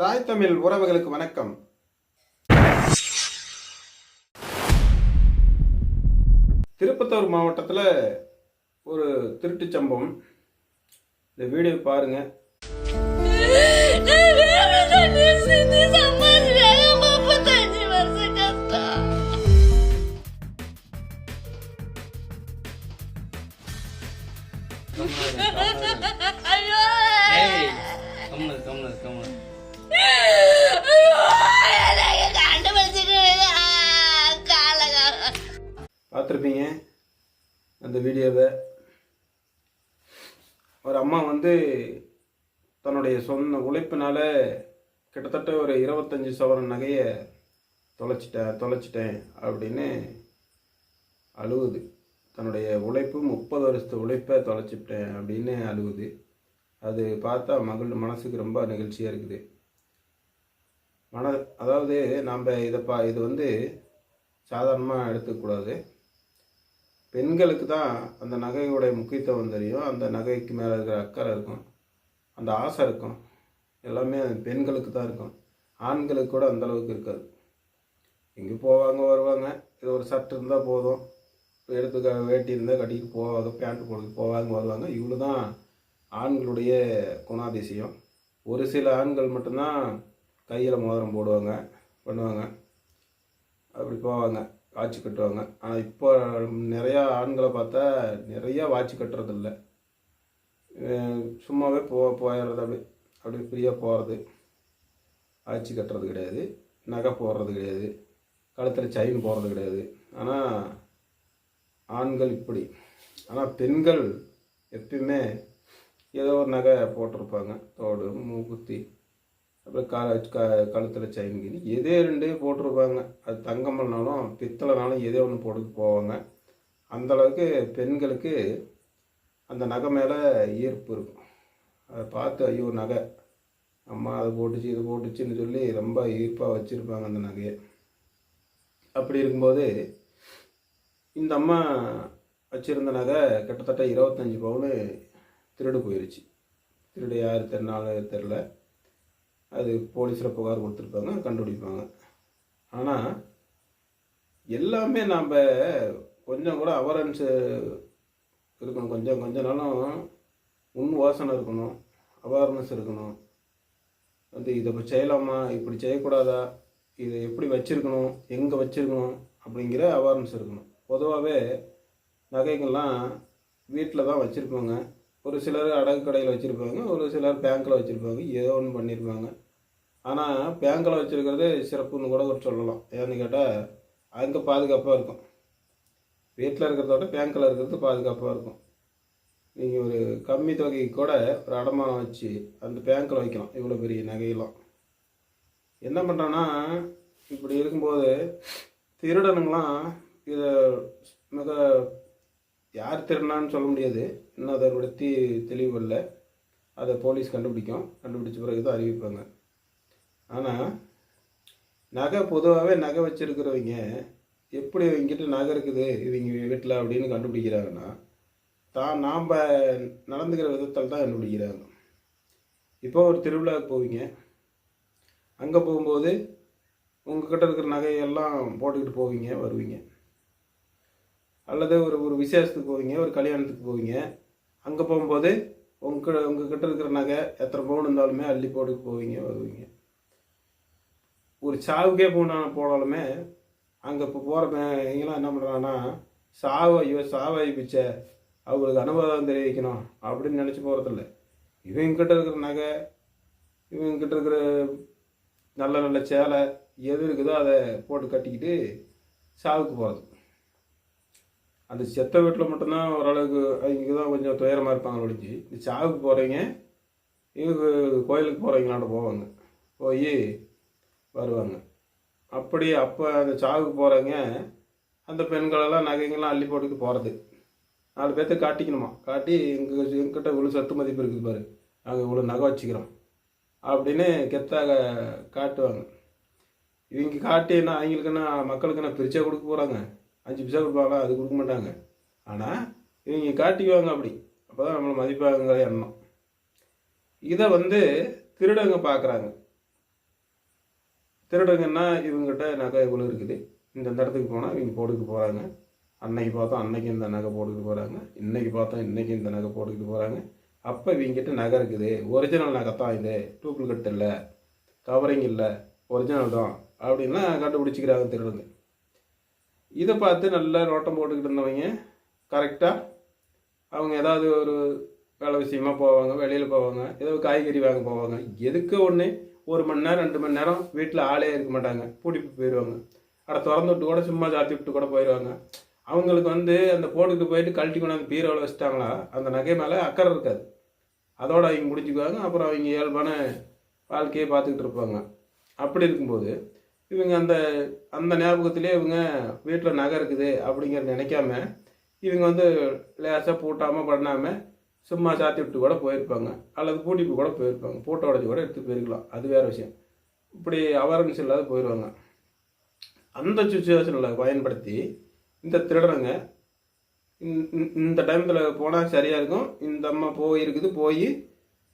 தாய் தமிழ் உறவுகளுக்கு வணக்கம். திருப்பத்தூர் மாவட்டத்தில் ஒரு திருட்டுச் சம்பவம். இந்த வீடியோ பாருங்க. பார்த்துருப்பீங்க. அந்த வீடியோவை. ஒரு அம்மா வந்து தன்னுடைய சொந்த உழைப்பினால கிட்டத்தட்ட ஒரு இருபத்தஞ்சி சவரன் நகையை தொலைச்சிட்டேன் தொலைச்சிட்டேன் அப்படின்னு அழுவுது. தன்னுடைய உழைப்பு முப்பது வருஷத்து உழைப்பை தொலைச்சிட்டேன் அப்படின்னு அழுவுது. அது பார்த்தா மகள் மனசுக்கு ரொம்ப நிகழ்ச்சியாக இருக்குது. மன அதாவது நம்ம இதை பா இது வந்து சாதாரணமாக எடுத்துக்கூடாது பெண்களுக்கு தான் அந்த நகையோடைய முக்கியத்துவம் தெரியும். அந்த நகைக்கு மேலே இருக்கிற அக்கறை இருக்கும். அந்த ஆசை இருக்கும். எல்லாமே பெண்களுக்கு தான் இருக்கும். ஆண்களுக்கு கூட அந்த அளவுக்கு இருக்காது. எங்கே போவாங்க வருவாங்க. இது ஒரு சட்டை இருந்தால் போதும். எடுத்து வேட்டி இருந்தால் கட்டிட்டு போவாங்க பேண்ட் போட்டு போவாங்க வருவாங்க. இவ்வளோ தான் ஆண்களுடைய குணாதிசயம். ஒரு சில ஆண்கள் மட்டும்தான் கையில் மோதிரம் போடுவாங்க பண்ணுவாங்க. அப்படி போவாங்க. வாட்ச் கட்டுவாங்க. ஆனால் இப்போ நிறையா ஆண்களை பார்த்தா நிறையா வாட்ச் கட்டுறதில்ல. சும்மாவே போ போயிடுறது அப்படி அப்படி ஃப்ரீயாக போகிறது வாட்ச் கட்டுறது கிடையாது. நகை போடுறது கிடையாது. கழுத்தில் செயின் போடுறது கிடையாது. ஆனால் ஆண்கள் இப்படி. ஆனால் பெண்கள் எப்பயுமே ஏதோ ஒரு நகை போட்டிருப்பாங்க. தோடு மூக்குத்தி அப்புறம் க க கழுத்தில் செயின் கிணி எதே ரெண்டே போட்டிருப்பாங்க. அது தங்கம்னாலும் பித்தளைனாலும் எதே ஒன்று போட்டு போவாங்க. அந்த அளவுக்கு பெண்களுக்கு அந்த நகை மேலே ஈர்ப்பு இருக்கும். அதை பார்த்து ஐயோ நகை. அம்மா அது போட்டுச்சு இது போட்டுச்சுன்னு சொல்லி ரொம்ப ஈர்ப்பாக வச்சுருப்பாங்க அந்த நகையை. அப்படி இருக்கும்போது இந்த அம்மா வச்சுருந்த நகை கிட்டத்தட்ட இருபத்தஞ்சி பவுன் திருடு போயிருச்சு. திருடு யார் தெரினால தெரில. அது போலீஸில் புகார் கொடுத்துருப்பாங்க கண்டுபிடிப்பாங்க. ஆனால் எல்லாமே நாம் கொஞ்சம் கூட அவரன்ஸு இருக்கணும். கொஞ்சம் கொஞ்ச நாளும் முன் வாசனை இருக்கணும் அவேர்னஸ் இருக்கணும். வந்து இதை இப்போ செய்யலாமா? இப்படி செய்யக்கூடாதா? இதை எப்படி வச்சுருக்கணும்? எங்கே வச்சுருக்கணும்? அப்படிங்கிற அவேர்னஸ் இருக்கணும். பொதுவாகவே நகைகள்லாம் வீட்டில் தான் வச்சுருப்பாங்க. ஒரு சிலர் அடகு கடையில் வச்சுருப்பாங்க ஒரு சிலர் பேங்க்கில் வச்சுருப்பாங்க ஏதோ ஒன்று பண்ணியிருப்பாங்க ஆனால் பேங்க்கில் வச்சுருக்கிறது சிறப்புன்னு கூட ஒரு சொல்லலாம். ஏன்னு கேட்டால் அங்கே பாதுகாப்பாக இருக்கும். வீட்டில் இருக்கிறத விட பேங்க்கில் இருக்கிறது பாதுகாப்பாக இருக்கும். நீங்கள் ஒரு கம்மி தொகைக்கு கூட ஒரு அடமானம் வச்சு அந்த பேங்க்கில் வைக்கலாம் இவ்வளோ பெரிய நகையெல்லாம். என்ன பண்ணுறோன்னா இப்படி இருக்கும்போது திருடனுங்களாம் இதை மிக யார் திருடினான்னு சொல்ல முடியாது. இன்னும் அதை பற்றி தெளிவு இல்லை. அதை போலீஸ் கண்டுபிடிக்கும். கண்டுபிடிச்ச பிறகு தான் அறிவிப்பாங்க. ஆனால் நகை பொதுவாகவே நகை வச்சுருக்கிறவங்க எப்படி இவங்கிட்ட நகை இருக்குது இவங்க வீட்டில் அப்படின்னு கண்டுபிடிக்கிறாங்கன்னா தான் நாம் நடந்துக்கிற விதத்தில் தான் கண்டுபிடிக்கிறாங்க. இப்போ ஒரு திருவிழாவுக்கு போவீங்க. அங்கே போகும்போது உங்ககிட்ட இருக்கிற நகையெல்லாம் போட்டுக்கிட்டு போவீங்க வருவீங்க. அல்லது ஒரு ஒரு விசேஷத்துக்கு போவீங்க ஒரு கல்யாணத்துக்கு போவீங்க. அங்கே போகும்போது உங்க உங்ககிட்ட இருக்கிற நகை எத்தனை பவுன் இருந்தாலுமே அள்ளி போட்டு போவீங்க வருவீங்க. ஒரு சாவுக்கே போனா போனாலுமே அங்கே இப்போ போகிறப்ப இவங்களாம் என்ன பண்ணுறாங்கன்னா சாவு ஐயோ சாவாயி பிச்சை அவங்களுக்கு அனுபவம் தெரிவிக்கணும் அப்படின்னு நினச்சி போகிறதில்ல இவங்ககிட்ட இருக்கிற நகை இவங்ககிட்ட இருக்கிற நல்ல நல்ல சேலை எது இருக்குதோ அதை போட்டு கட்டிக்கிட்டு சாவுக்கு போகிறது அந்த செத்த வீட்டில் மட்டும்தான் ஓரளவுக்கு அவங்க தான் கொஞ்சம் துயரமாக இருப்பாங்க ஒழிஞ்சு. இந்த சாவுக்கு போகிறவங்க இவங்க கோயிலுக்கு போகிறவங்களாண்ட போவாங்க. போய் வருவாங்க. அப்படி அப்போ அந்த சாவுக்கு போகிறவங்க அந்த பெண்களெல்லாம் நகைங்கெல்லாம் அள்ளி போட்டுக்கு போகிறது நாலு பேர்த்த காட்டிக்கணுமா? காட்டி எங்கள் எங்கிட்ட இவ்வளோ சத்து மதிப்பு இருக்குது பாரு. நாங்கள் இவ்வளோ நகை வச்சுக்கிறோம். அப்படின்னு கெத்தாக காட்டுவாங்க. இவங்க காட்டி என்ன அவங்களுக்கு என்ன மக்களுக்கு என்ன பிரிச்சா கொடுக்க போகிறாங்க அஞ்சு பைசா கொடுப்பாங்களா அது கொடுக்க மாட்டாங்க. ஆனால் இவங்க காட்டிக்குவாங்க அப்படி. அப்போ தான் நம்மளை மதிப்பாங்கிற எண்ணம். இதை வந்து திருடங்க பார்க்குறாங்க. திருடங்கன்னா இவங்ககிட்ட நகை இவ்வளோ இருக்குது? இந்த இடத்துக்கு போனால் இவங்க போட்டுக்கிட்டு போகிறாங்க அன்னைக்கு பார்த்தோம் அன்னைக்கு இந்த நகை போட்டுக்கிட்டு போகிறாங்க இன்னைக்கு பார்த்தோம் இன்னைக்கு இந்த நகை போட்டுக்கிட்டு போகிறாங்க அப்போ இவங்ககிட்ட நகை இருக்குது. ஒரிஜினல் நகை தான் இது. டூப்ளிகேட் இல்லை. கவரிங் இல்லை. ஒரிஜினல் தான். அப்படின்னா கண்டுபிடிச்சிக்கிறாங்க திருடுங்க. இதை பார்த்து நல்லா நோட்டம் போட்டுக்கிட்டு இருந்தவங்க கரெக்டாக அவங்க ஏதாவது ஒரு வேலை விஷயமா போவாங்க வெளியில் போவாங்க ஏதோ காய்கறி வாங்க போவாங்க. எதுக்கு ஒன்று ஒரு மணி நேரம் ரெண்டு மணி நேரம் வீட்டில் ஆளே இருக்க மாட்டாங்க. பூட்டிட்டு போயிடுவாங்க அட திறந்து விட்டு கூட சும்மா சாத்தி விட்டு கூட போயிடுவாங்க அவங்களுக்கு வந்து அந்த போட்டுக்கு போயிட்டு கழட்டி கொண்டாந்து பீரோவில் வச்சுட்டாங்களா அந்த நகை மேலே அக்கறை இருக்காது. அதோட அவங்க முடிஞ்சுக்குவாங்க. அப்புறம் அவங்க இயல்பான வாழ்க்கையை பார்த்துக்கிட்டு இருப்பாங்க. அப்படி இருக்கும்போது இவங்க அந்த அந்த ஞாபகத்திலே இவங்க வீட்டில் நகை இருக்குது அப்படிங்கிறத நினைக்காம இவங்க வந்து லேசாக பூட்டாமல் பண்ணாமல் சும்மா சாத்தி விட்டு கூட போயிருப்பாங்க. அல்லது பூட்டிப்பு கூட போயிருப்பாங்க. பூட்டை உடச்சி கூட எடுத்து போயிருக்கலாம். அது வேறு விஷயம். இப்படி அவேர்னஸ் இல்லாத போயிடுவாங்க அந்த சுச்சுவேஷனில் பயன்படுத்தி இந்த திருடனுங்க இந்த- இந்த டைமில் போனால் சரியாக இருக்கும். இந்த அம்மா போயிருக்குது போய்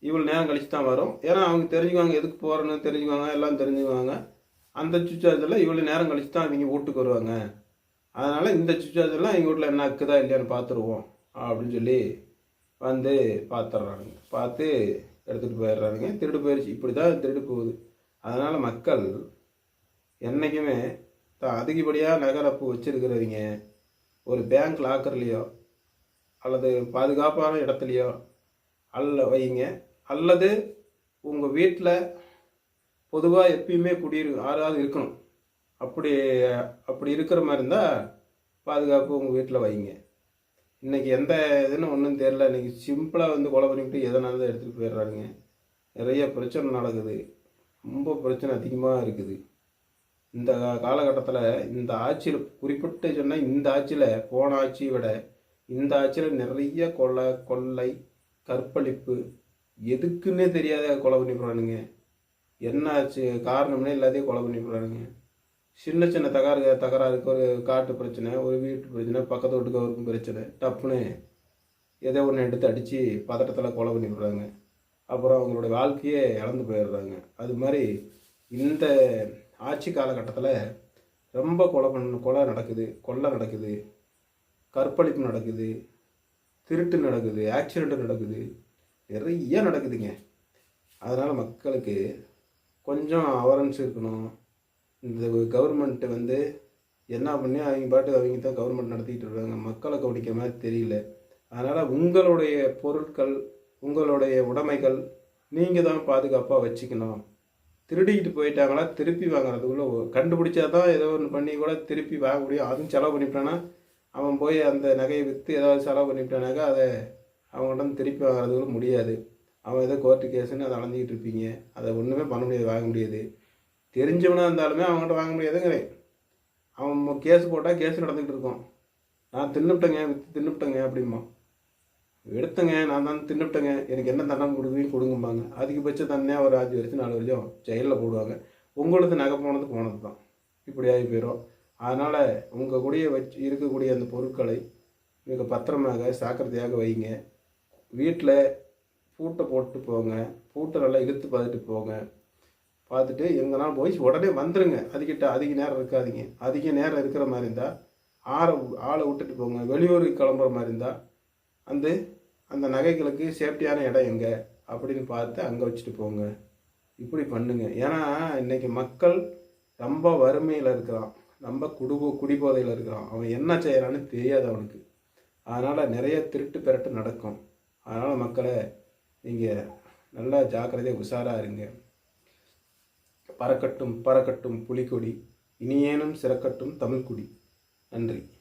இவ்வளோ நேரம் கழிச்சு தான் வரும். ஏன்னா அவங்க தெரிஞ்சுக்குவாங்க எதுக்கு போகிறேன்னு தெரிஞ்சுக்குவாங்க எல்லாம் தெரிஞ்சுக்குவாங்க. அந்த சுச்சுவேஷனில் இவ்வளோ நேரம் கழிச்சு தான் அவங்க வீட்டுக்கு வருவாங்க. அதனால் இந்த சுச்சுவேஷனில் எங்கள் வீட்டில் என்ன இருக்குதா இல்லையான்னு பார்த்துருவோம் அப்படின்னு சொல்லி வந்து பார்த்துட்றாங்க. பார்த்து எடுத்துகிட்டு போயிடுறாங்க திருடு போயிடுச்சு இப்படி தான் திருடு போகுது. அதனால் மக்கள் என்றைக்குமே தான் அதிகப்படியாக நகரப்பு வச்சுருக்கிறவங்க ஒரு பேங்க் லாக்கர்லேயோ அல்லது பாதுகாப்பான இடத்துலையோ அல்ல வைங்க. அல்லது உங்கள் வீட்டில் பொதுவாக எப்பயுமே குடியிரு யாராவது இருக்கணும். அப்படி அப்படி இருக்கிற மாதிரி இருந்தால் பாதுகாப்பு உங்கள் வீட்டில் வைங்க. இன்றைக்கி எந்த இதுன்னு ஒன்றும் தெரில இன்னைக்கு சிம்பிளாக வந்து கொலை பண்ணிவிட்டு எதனால தான் எடுத்துகிட்டு போயிடுறாங்க நிறைய பிரச்சனை நடக்குது. ரொம்ப பிரச்சனை அதிகமாக இருக்குது. இந்த காலகட்டத்தில் இந்த ஆட்சியில் குறிப்பிட்டு சொன்னால் இந்த ஆட்சியில் போன ஆட்சியை விட இந்த ஆட்சியில் நிறைய கொலை கொள்ளை கற்பழிப்பு எதுக்குன்னே தெரியாத கொலை பண்ணி போகிறானுங்க என்ன ஆச்சு காரணம்னே எல்லாத்தையும் கொலை பண்ணி போகிறானுங்க சின்ன சின்ன தகராறு தகராறுக்கு ஒரு காட்டு பிரச்சனை ஒரு வீட்டு பிரச்சனை பக்கத்து வீட்டுக்கு அவருக்கும் பிரச்சனை டப்புன்னு ஏதோ ஒன்று எடுத்து அடித்து பதட்டத்தில் கொலை பண்ணி விடுறாங்க அப்புறம் அவங்களோட வாழ்க்கையே இழந்து போயிடுறாங்க. அது மாதிரி இந்த ஆட்சி காலகட்டத்தில் ரொம்ப கொலை பண்ண கொலை நடக்குது கொள்ளை நடக்குது கற்பழிப்பு நடக்குது திருட்டு நடக்குது ஆக்சிடெண்ட் நடக்குது நிறைய நடக்குதுங்க. அதனால் மக்களுக்கு கொஞ்சம் அவரன்ஸ் இருக்கணும். இந்த கவர்மெண்ட்டு வந்து என்ன பண்ணி அவங்க பாட்டு அவங்க தான் கவர்மெண்ட் நடத்திக்கிட்டு இருக்காங்க. மக்களை கவனிக்கிற மாதிரி தெரியல. அதனால் உங்களுடைய பொருட்கள் உங்களுடைய உடைமைகள் நீங்கள் தான் பாதுகாப்பாக வச்சுக்கணும். திருடிக்கிட்டு போயிட்டாங்களா திருப்பி வாங்குறதுக்குள்ளே கண்டுபிடிச்சா தான் ஏதோ ஒன்று பண்ணி கூட திருப்பி வாங்க முடியும். அதுவும் செலவு பண்ணிவிட்டானா அவன் போய் அந்த நகையை விற்று ஏதாவது செலவு பண்ணிவிட்டானாக்கா அதை அவங்கள்ட்ட திருப்பி வாங்குறதுக்குள்ள முடியாது. அவன் ஏதோ கோர்ட்டு கேஸுன்னு அதை அலைஞ்சிக்கிட்டு இருப்பீங்க. அதை ஒன்றுமே பண்ண முடியாது வாங்க முடியாது. தெரிஞ்சவனாக இருந்தாலுமே அவங்ககிட்ட வாங்க முடியாதுங்கிறேன். அவன் கேஸ் போட்டால் கேஸ் நடந்துக்கிட்டு இருக்கும். நான் தின்னுப்ட்டேங்க தின்னுப்பிட்டேங்க தின்னுப்ட்டேங்க அப்படிம்பான். எடுத்தங்க நான் தான் தின்னுப்ட்டேங்க எனக்கு என்ன தண்டம் கொடுக்குறீங்க கொடுங்கம்பாங்க. அதிகபட்ச தண்டனையாக ஒரு அஞ்சு வருஷம் நாலு வருஷம் ஜெயிலில் போடுவாங்க. உங்களுக்கு நகை போனது போனது தான் இப்படி ஆகி போயிடும் அதனால் உங்கள் கூடயே வச்சு இருக்கக்கூடிய அந்த பொருட்களை மிக பத்திரமாக சாக்கிரதையாக வைங்க. வீட்டில் பூட்டை போட்டு போங்க. பூட்டை நல்லா இழுத்து பார்த்துட்டு போங்க. பார்த்துட்டு எங்கேனாலும் போய் உடனே வந்துடுங்க அதுக்கிட்ட அதிக நேரம் இருக்காதீங்க. அதிக நேரம் இருக்கிற மாதிரி இருந்தால் ஆளை ஆளை விட்டுட்டு போங்க. வெளியூருக்கு கிளம்புற மாதிரி இருந்தால் அந்த அந்த நகைகளுக்கு சேஃப்டியான இடம் எங்கே? அப்படின்னு பார்த்து அங்கே வச்சுட்டு போங்க. இப்படி பண்ணுங்க. ஏன்னா இன்றைக்கி மக்கள் ரொம்ப வறுமையில் இருக்கிறான். ரொம்ப குடுபோ குடிபோதையில் இருக்கிறான். அவன் என்ன செய்கிறான்னு தெரியாது அவனுக்கு. அதனால் நிறைய திருட்டு பெரட்டு நடக்கும். அதனால் மக்களை நீங்கள் நல்லா ஜாக்கிரதையாக உஷாராக இருங்க. பறக்கட்டும் பறக்கட்டும் புலிக்கொடி இனியேனும் சிறக்கட்டும் தமிழ்குடி. நன்றி.